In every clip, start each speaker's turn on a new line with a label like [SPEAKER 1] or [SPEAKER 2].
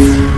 [SPEAKER 1] you.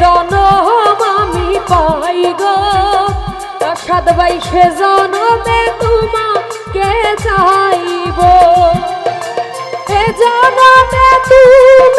[SPEAKER 1] জনম আমি পাই গো। By সে জনমে তোমাকে চাইব। এ জনমে তুমি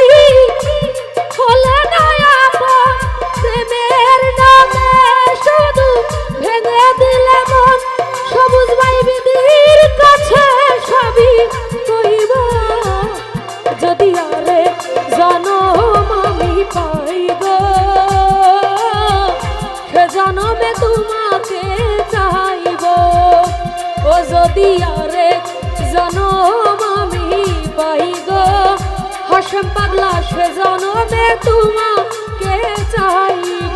[SPEAKER 1] যদি আরে জনম আমি পাই গো। হাসম পাগলা সে জনমে তোমাকে চাইব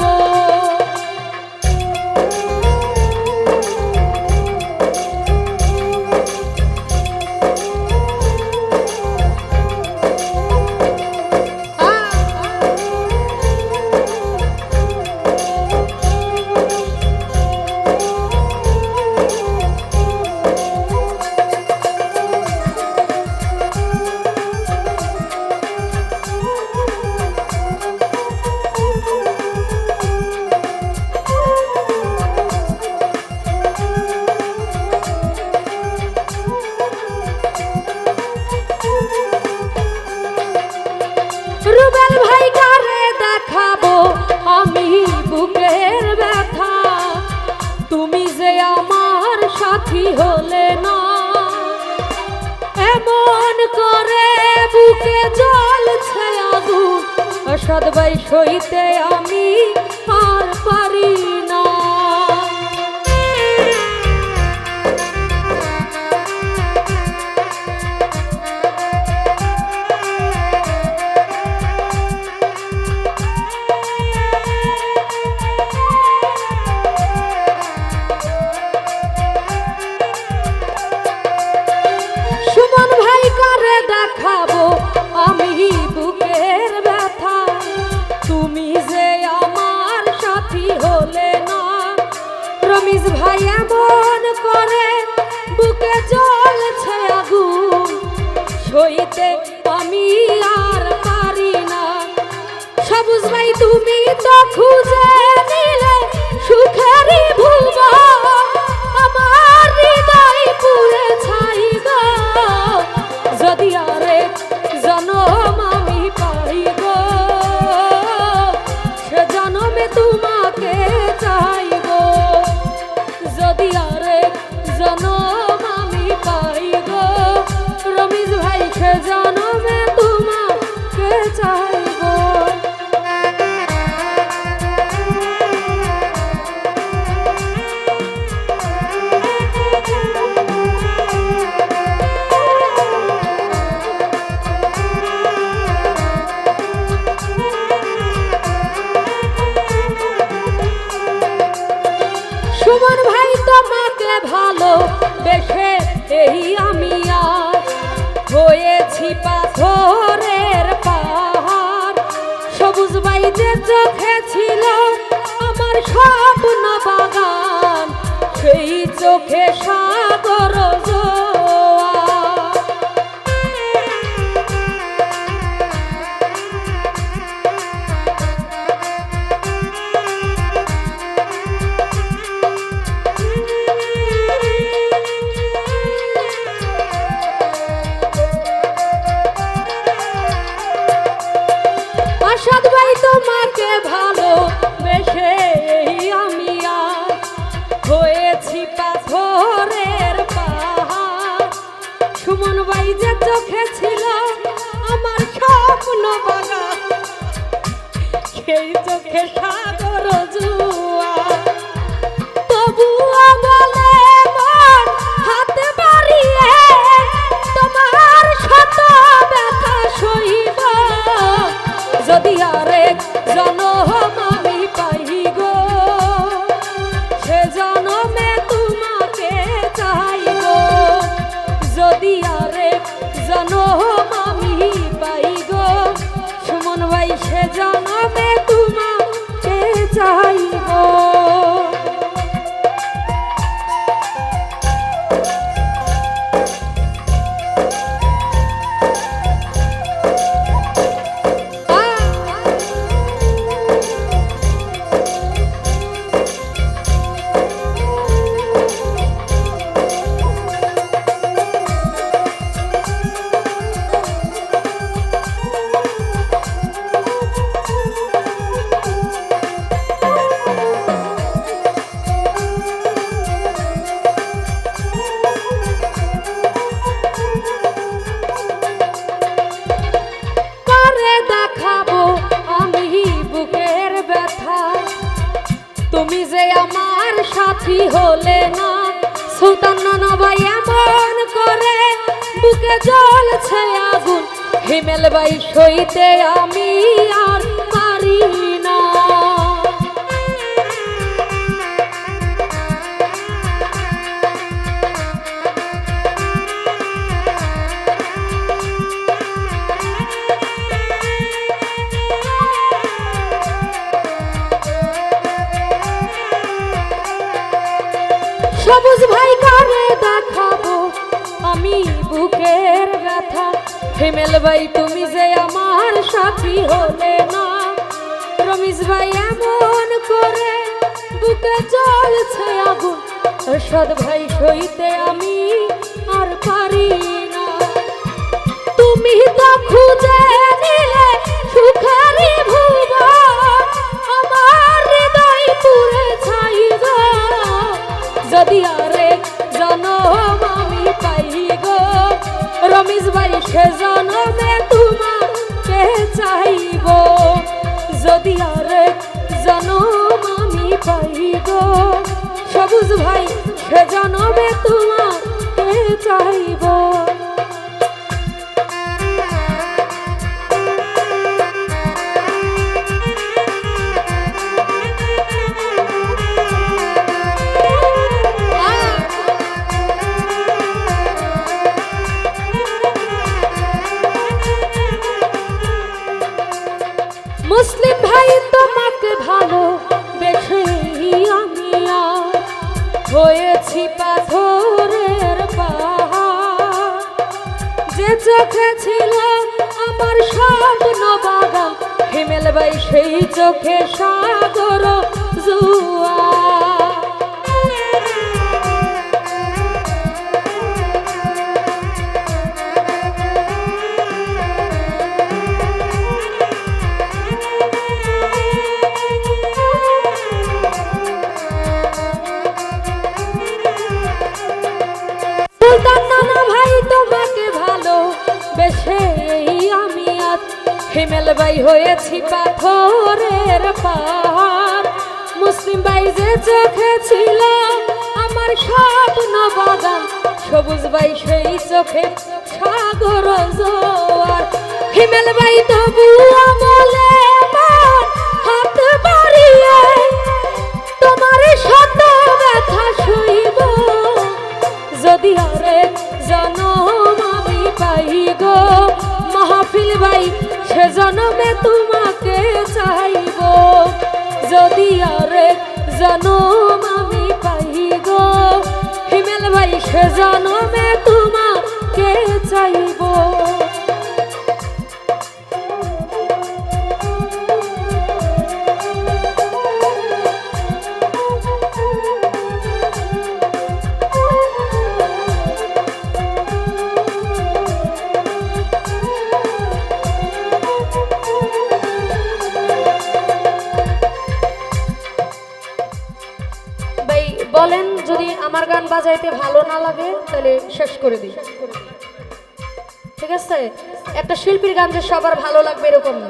[SPEAKER 1] অসদ ভাই সইতে আমি আর পারি না। সুমন ভাই করে দেখাবো? আমি আর পারি না। সবুজ ভাই তুমি তো খুঁজে সুমন ভাই তোমাকে ভালো দেখে এই আমি আর হয়েছি পাথরের পাহাড়। সবুজ ভাই যে চোখে ছিল আমার স্বপ্ন বাগান, সেই চোখে সাগর জোয়ার হয়েছি পাথরের পাহাড়। সুমন বাই যে চোখে ছিল আমার স্বপ্ন বাগা সেই চোখে সাগর জুড়ে নানাবাই এমন করে বুকে আগুন। হিমেল বাই সইতে আমি আর পারি না। সবুজ ভাই দেখাবো আমি বুকের ব্যথা। হিমেল ভাই, তুমি যে আমার সাথী হলে না। রমিজ ভাই, এমন করে বুকে জ্বলছে আগুন। সদ ভাই, সইতে আমি সে জনমে আমার স্বপ্ন বাগান হিমেল ভাই সেই চোখে সাগর। হিমেল ভাই হয়েছি পাথরের পাহাড়। মুসলিম ভাই যে চোখে ছিল আমার স্বপ্ন বাগান সবুজ ভাই সেই চোখে সাগর জোয়ার। হিমেল ভাই তবু বলে জনমে তোমাকে চাইব, যদি আরে জনম আমি পাই গো হিমেল ভাই, সে জনমে তোমাকে চাইব। বলেন, যদি আমার গান বাজাইতে ভালো না লাগে, তাহলে শেষ করে দিই। ঠিক আছে? একটা শিল্পীর গান যে সবার ভালো লাগবে এরকম না।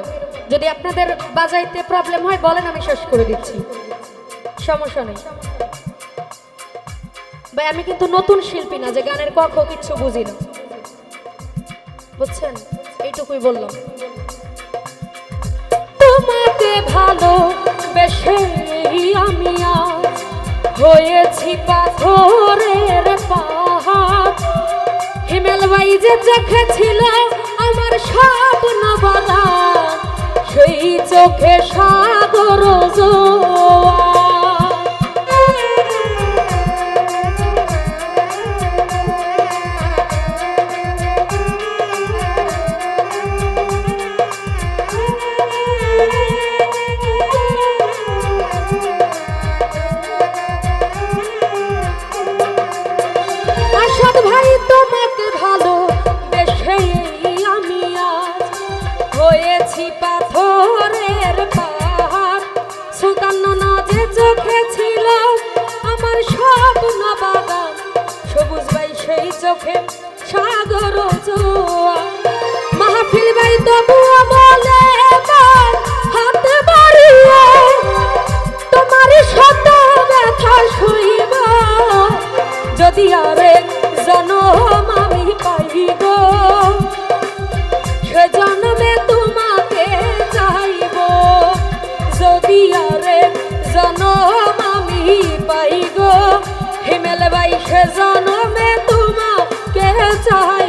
[SPEAKER 1] যদি আপনাদের বাজাইতে প্রবলেম হয়, বলেন, আমি শেষ করে দিচ্ছি। সমস্যা নেই। ভাই, আমি কিন্তু নতুন শিল্পী না, যে গানের কখ কিচ্ছু বুঝি না। বুঝছেন? এইটুকুই বললাম। তোমাকে ভালো বেশে হয়েছি পাথরের পাহাড় হিমেল ভাই যে চোখে ছিল আমার স্বপ্ন বাধা, সেই চোখে সাগর জোয়ার। চোখে সাগর মাহফিল ভাই তবুও বলে এবার বাড়িয়ে, তোমার শত ব্যথা শুইব যদি আরেক জনম আমি পাই গো সে জন্মে তোমাকে চাইব। যদি আরেক জনম আমি পাই গো হিমেল বাই সে জন্মে তোমাকে